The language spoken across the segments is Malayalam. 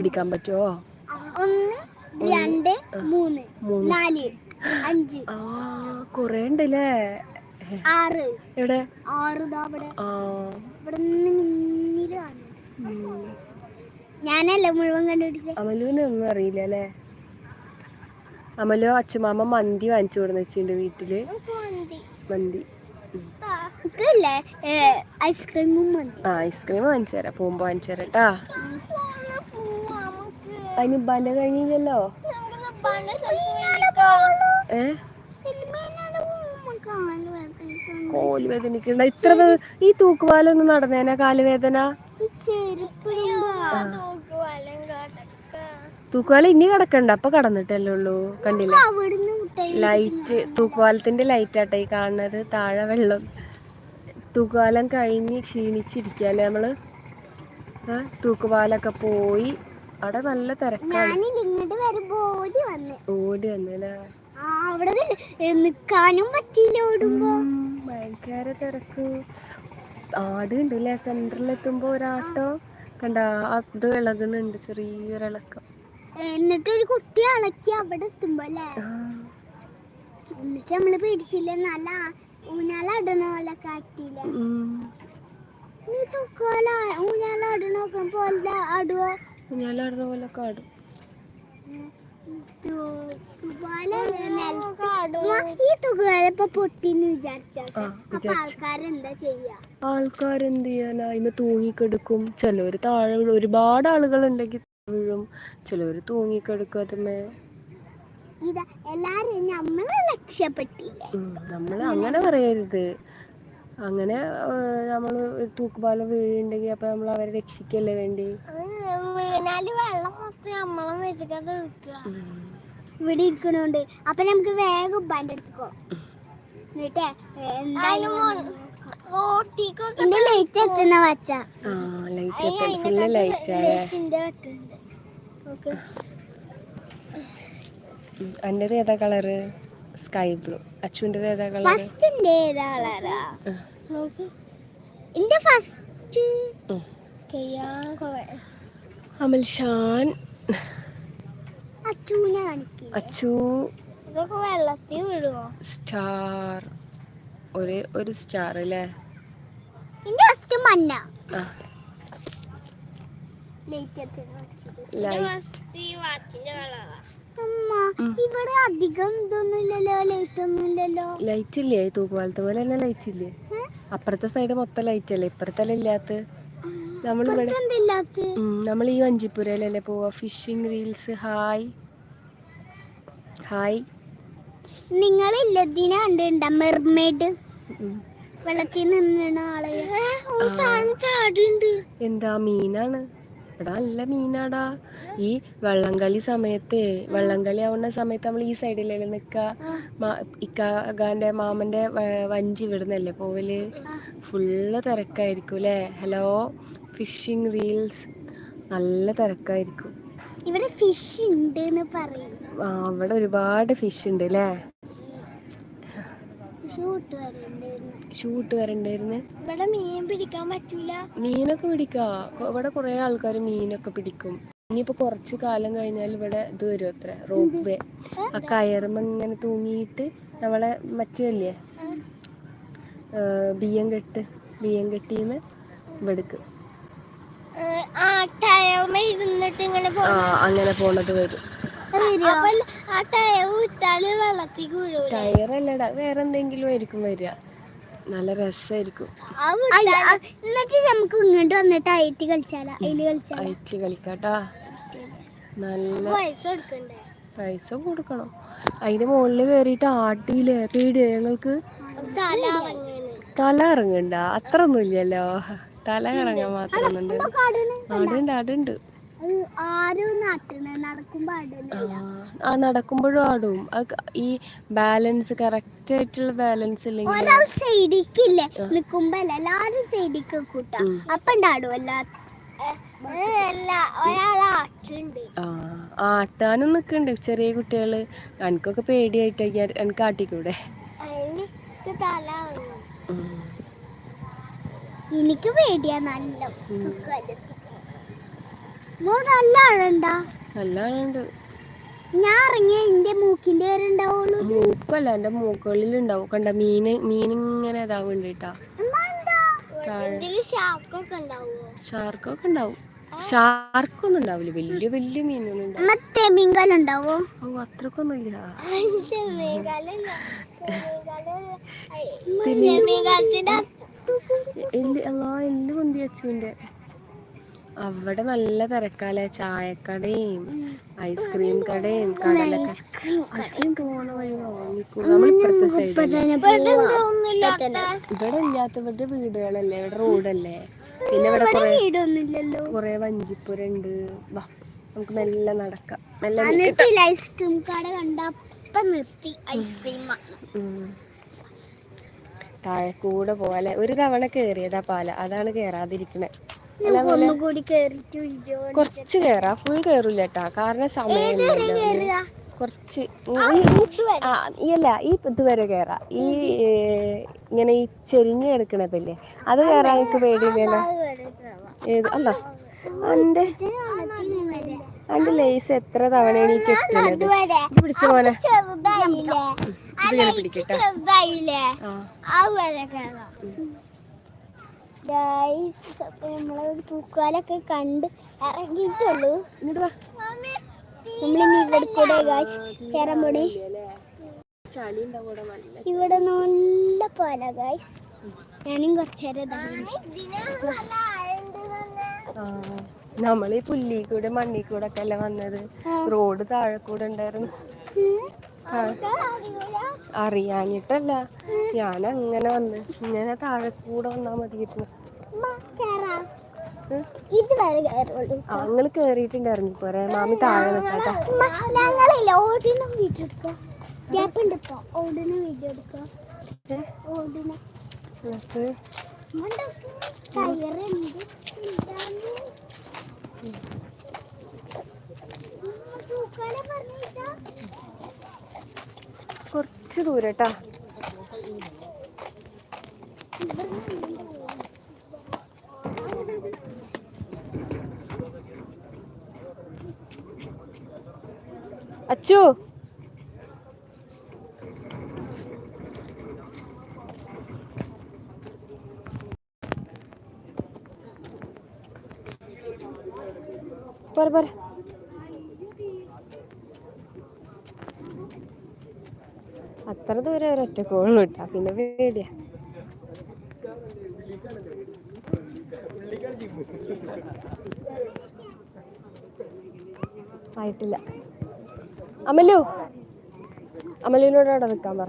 പിടിക്കാൻ പറ്റുമോ ഒന്ന് രണ്ട് മൂന്ന്. മൂന്ന്. നാല് അഞ്ച്. ആ കൊറേ ഉണ്ടല്ലേ? ആറ്. എവിടെ? ആറ് ഞാനല്ലേ മുഴുവൻ കണ്ടുപിടിച്ചത് അമലുവിനൊന്നും അറിയില്ല അല്ലേ? അമലോ അച്ഛമാമ മന്തി വാങ്ങിച്ചു കൊടുന്ന് വെച്ചിട്ടുണ്ട് വീട്ടിൽ. മന്തി. ഐസ്ക്രീമും ആ ഐസ്ക്രീം വാങ്ങിച്ചു തരാം. പോകുമ്പോ വാങ്ങിച്ചു തരാം കേട്ടാ. അതിന് ഉപ്പാന്റെ കഴിഞ്ഞില്ലല്ലോ? ഏ? കോൽ വേദനിക്കണ്ട ഇത്ര ഈ തൂക്കുപാലൊന്നും നടന്നേനാ കാലുവേദന? തൂക്കുപാല ഇനി കിടക്കണ്ട. അപ്പൊ കടന്നിട്ടല്ലേ ഉള്ളൂ. കണ്ടില്ല? ലൈറ്റ് തൂക്കുപാലത്തിന്റെ ലൈറ്റ് ആട്ടെ ഈ കാണുന്നത്. താഴെ വെള്ളം. തൂക്കുപാലം കഴിഞ്ഞ് ക്ഷീണിച്ചിരിക്കല്ലേ നമ്മൾ? തൂക്കുപാലൊക്കെ പോയി അവിടെ നല്ല തിരക്കാണ്. ഓടി വന്ന്. ഓടി വന്നല്ലേ? അവിടെ നിക്കാനും പറ്റിയില്ല ഓടുമ്പോ. ഭയങ്കര തിരക്ക്. ആട് ഉണ്ട് അല്ലേ സെന്ററിൽ എത്തുമ്പോ ഒരാട്ടോ? കണ്ട അത് ഇളകുന്നുണ്ട് ചെറിയൊരിളക്കം. എന്നിട്ട് ഒരു കുട്ടി ഇളക്കി അവിടെ എത്തുമ്പോ അല്ലേ? എന്നിട്ട് നമ്മൾ പേടിച്ചില്ല നല്ല ഊഞ്ഞാലടണ പോലെ കാട്ടില്ല. നീ പോലെ ആടുവോ? ഊഞ്ഞാലാടുന്ന പോലെ കാടും. ആൾക്കാരെന്താ ചെയ്യാ? ആൾക്കാരെന്ത് ചെയ്യാനാ? ഇന്ന് തൂങ്ങിക്കെടുക്കും. ചിലവർ താഴെ വീഴും. ഒരുപാട് ആളുകൾ ഉണ്ടെങ്കിൽ വീഴും. ചിലവർ തൂങ്ങിക്കെടുക്കും അതുമേ നമ്മളെ അങ്ങനെ പറയരുത്. അങ്ങനെ നമ്മൾ തൂക്കുപാലം വീഴുണ്ടെങ്കിൽ അപ്പോൾ നമ്മൾ അവരെ രക്ഷിക്കല്ലേ വേണ്ടി. ഇവിടെ ഇരിക്കണോണ്ട്. അപ്പൊ നമുക്ക് വേഗം ഉപ്പാന്റെ അടുത്ത് എന്നിട്ടേ ലൈറ്റ് എത്തുന്ന വച്ച. എന്റെത് ഏതാ കളറ്? Sky blue. അച്ചുവിന്റെത് ഏതാ കളർ ഏതാ കളറാ. എന്റെ ഫസ്റ്റ് അമൽ ഷാൻ. അച്ചൂനെ കാണിക്കും. അച്ചു. വെള്ളത്തിൽ വീഴുമോ സ്റ്റാർ ഒരു ഒരു സ്റ്റാർ അല്ലേ? ഫസ്റ്റ് മഞ്ഞ. ഇവിടെ അധികം ഇതൊന്നുമില്ലല്ലോ ലൈറ്റ് ഒന്നുമില്ലല്ലോ. ലൈറ്റ് ഇല്ലേ? തൂക്കുപാലത്തെ പോലെ തന്നെ ലൈറ്റ് ഇല്ലേ? അപ്പുറത്തെ സൈഡ് മൊത്തം ലൈറ്റ് അല്ലേ? ഇപ്പുറത്തല്ലേ ഇല്ലാത്ത? നമ്മളിവിടെ ഇവിടെ നമ്മൾ ഈ വഞ്ചിപ്പുരയിലല്ലേ പോവാ? ഫിഷിംഗ് റീൽസ് ഹായ് ഹായ് കണ്ടിട്ടുണ്ട? മെർമെയ്ഡ്. വെള്ളത്തിൽ നിന്ന ആളെ. എന്താ മീനാണ്? എടാ നല്ല മീനാടാ. ഈ വള്ളംകളി സമയത്ത് വള്ളംകളി ആവുന്ന സമയത്ത് നമ്മൾ ഈ സൈഡിലല്ലേ നിൽക്ക ഇക്കാന്റെ മാമന്റെ വഞ്ചി ഇവിടുന്നല്ലേ പോവൽ? ഫുള്ള് തിരക്കായിരിക്കും അല്ലേ? ഹലോ ഫിഷിംഗ് റീൽസ് നല്ല തിരക്കായിരിക്കും. ഇവിടെ ഫിഷ് ഉണ്ട് എന്ന് പറയും. ആ അവിടെ ഒരുപാട് ഫിഷ് ഉണ്ട് അല്ലേ? ഷൂട്ട് വരണ്ടായിരുന്നു ഇവിടെ മീൻ പിടിക്കാൻ പറ്റൂല. മീനൊക്കെ പിടിക്കാ. ഇവിടെ കുറേ ആൾക്കാർ മീനൊക്കെ പിടിക്കും. ഇനിയിപ്പോൾ കുറച്ച് കാലം കഴിഞ്ഞാൽ ഇവിടെ ഇത് വരും അത്ര റോപ്പ് വേ ആ കയറുമ്പോൾ ഇങ്ങനെ തൂങ്ങിയിട്ട് നമ്മളെ മറ്റേ ബിയ്യം കെട്ട് ബിയ്യം കെട്ടിന്ന് ഇവിടേക്ക്. അങ്ങനെ പോണത് വരും. ടയറല്ലടാ വേറെ എന്തെങ്കിലും ആയിരിക്കും വരിക. നല്ല രസമായിരിക്കും എന്നിട്ട് നമുക്ക് ഇങ്ങോട്ട് വന്നിട്ട് ഐറ്റ് കളിച്ചാലാ? ഐറ്റിൽ കളിക്കാട്ടാ. നല്ല പൈസ കൊടുക്കണം. അതിന്റെ മുകളിൽ കയറിയിട്ട് ആട്ടിയില്ലേ? പേടിയോ ഞങ്ങൾക്ക്? തല ഇറങ്ങണ്ട അത്ര ഒന്നും ഇല്ലല്ലോ തല ഇറങ്ങാൻ മാത്രം ആടുണ്ട് ആടുണ്ട്. ആ, നടക്കുമ്പോഴും ആടും. ഈ ബാലൻസ് കറക്റ്റ് ആയിട്ടുള്ള ബാലൻസ് ഇല്ലെങ്കിൽ എല്ലാരും സൈഡിക്ക് കൂട്ടാ. അപ്പൊ ഉണ്ടാടും എല്ലാ ആട്ടാനും നിക്കണ്ട് ചെറിയ കുട്ടികൾ. എനിക്കൊക്കെ പേടിയായിട്ട് എനിക്ക് ആട്ടിക്കൂടെ. എനിക്ക് പേടിയാ നല്ല നല്ല ആഴുണ്ടാ നല്ല ആളുണ്ട്. ഞാൻ ഇറങ്ങിയ എന്റെ മൂക്കിന്റെ വരെ ഉണ്ടാവുള്ളൂ മൂക്കല്ല എന്റെ മൂക്കുകളിൽ ഉണ്ടാവും. കണ്ട മീന് മീൻ ഇങ്ങനെ ഷാർക്കൊക്കെ ഉണ്ടാവും. ഷാർക്കൊന്നും ഉണ്ടാവില്ല വലിയ വലിയ മീനൊന്നും ഉണ്ടാവും ഓ അത്രക്കൊന്നും ഇല്ല എല്ല് അവിടെ നല്ല തിരക്കാലേ ചായക്കടയും ഐസ്ക്രീം കടയും കടലൊക്കെ ഐസ്ക്രീം പോണ വഴി വാങ്ങിക്കും നമ്മൾ ഇപ്പുറത്തെ സൈഡിൽ ഇവിടെ ഇല്ലാത്ത ഇവിടെ വീടുകളല്ലേ? ഇവിടെ റോഡല്ലേ? പിന്നെ ഇവിടെ കുറെ കുറെ വഞ്ചിപ്പുരണ്ട്. വാ നമുക്ക് മെല്ലെ നടക്കാം. മെല്ലെ ഐസ്ക്രീം കട കണ്ടപ്പം നിർത്തി ഐസ്ക്രീം. താഴെ കൂടെ പോലെ ഒരു തവണ കേറിയതാ പാല. അതാണ് കേറാതിരിക്കണേ. കുറച്ച് കേറാ. ഫുൾ കേറൂല കേട്ടാ കാരണം സമയമില്ലല്ലോ. കുറച്ച് ആ ഈ അല്ല ഈ ഇതുവരെ കേറാ. ഈ ഇങ്ങനെ ഈ ചെരിഞ്ഞ് കിടക്കണതില്ലേ? അത് കേറാൻ എനിക്ക് പേടിയില്ലല്ലോ ഏത് അല്ല. അന്റെ അന്റെ ലേസ് എത്ര തവണയാണ് എനിക്ക് എത്തുന്നത് ഇത് പിടിച്ച പോലെ ഇതിങ്ങനെ പിടിക്കട്ടെ. നമ്മളൊരു തൂക്കാലൊക്കെ കണ്ട് ഇറങ്ങിയിട്ടുള്ളൂ. ഇങ്ങോട്ട് നമ്മളിനി ഇവിടെ കൂടെ ഗൈസ് കയറാൻ ഇവിടെ നല്ല പോലെ ഗായ്സ് ഞാനും കുറച്ചേരം നമ്മളീ പുല്ലി കൂടെ മണ്ണി കൂടെ ഒക്കെ അല്ലേ വന്നത്? റോഡ് താഴെ കൂടെ ഉണ്ടായിരുന്നു. അറിയാനിട്ടല്ല ഞാൻ അങ്ങനെ വന്ന് ഇങ്ങനെ താഴെ കൂടെ വന്നാ മതിയായിരുന്നു. നിങ്ങൾ കേറിയിട്ടുണ്ട് ഇറങ്ങിപ്പോരെ മാമി താഴെ നിൽക്കാട്ടാ ഉമ്മ, ഞങ്ങളില്ല ഓടിന വീഡിയോ എടുക്കാം. ഗ്യാപ്പ് ഉണ്ട് ഇപ്പൊ. ഓടിന വീഡിയോ എടുക്കാം. ഓടിന. എന്നിട്ട്? ടയറുണ്ട് കുറച്ച് ദൂരട്ടാ. പറ പറ അത്ര ദൂരം ഒറ്റ കോളും ഇട്ടാ പിന്നെ പേടിയാ. ആയിട്ടില്ല. അമലു അമലുവിനോട് അവിടെ നിൽക്കാൻ പറ.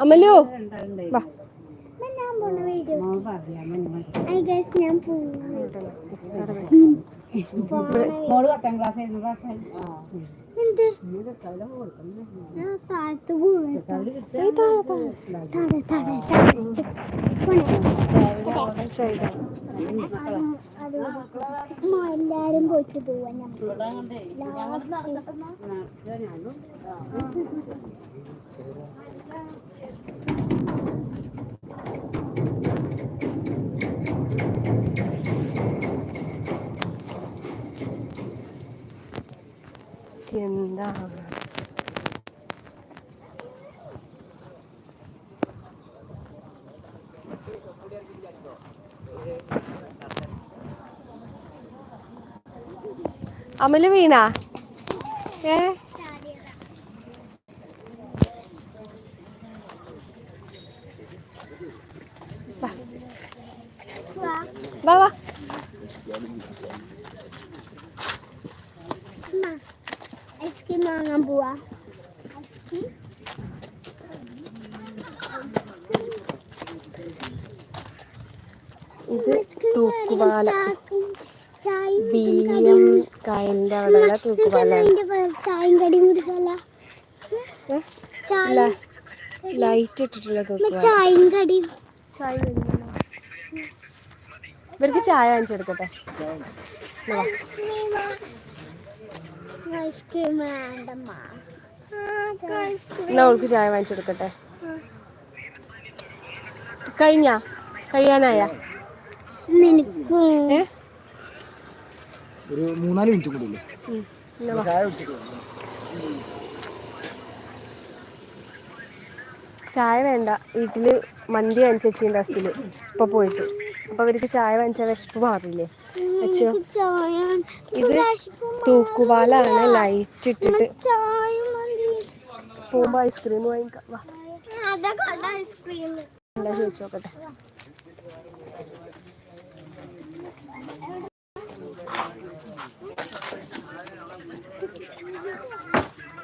അമലു ഞാൻ പോണ വീഡിയോ ഞാൻ പോകുന്നു മോൾ പത്താം ക്ലാസ് ആയിരുന്നു എല്ലാരും പോയിട്ട് പോവാ എന്താ അമൽ വീണ? ഏ? വാ. വാ ഐസ്ക്രീം വാങ്ങാൻ പോവാ ഇത് തൂക്കുപാല. ചായയും ബി എം കായലിന്റെ അവിടെയുള്ള തൂക്കുപാല ലൈറ്റ് ഇട്ടിട്ടുള്ള തൂക്കുപാല. ഇവർക്ക് ചായ വാങ്ങിച്ചെടുക്കട്ടെ. ഐസ്ക്രീം എന്നാ അവൾക്ക് ചായ വാങ്ങിച്ചെടുക്കട്ടെ കഴിഞ്ഞ? കഴിയാനായ? ഒരു മൂന്നാൽ മിനിറ്റ് കൂടി. ചായ വേണ്ട. വീട്ടിൽ മന്തി വാങ്ങിച്ചുണ്ട് ബസ്സിൽ ഇപ്പൊ പോയിട്ട്. അപ്പൊ അവർക്ക് ചായ വാങ്ങിച്ച വിശപ്പ് മാറില്ലേ? അച്ഛോ ഇത് തൂക്കുപാലാണ് ലൈറ്റ് ഇട്ടിട്ട് പോകുമ്പോ ഐസ്ക്രീം വാങ്ങിക്കാം. ചോദിച്ചോക്കട്ടെ എന്താ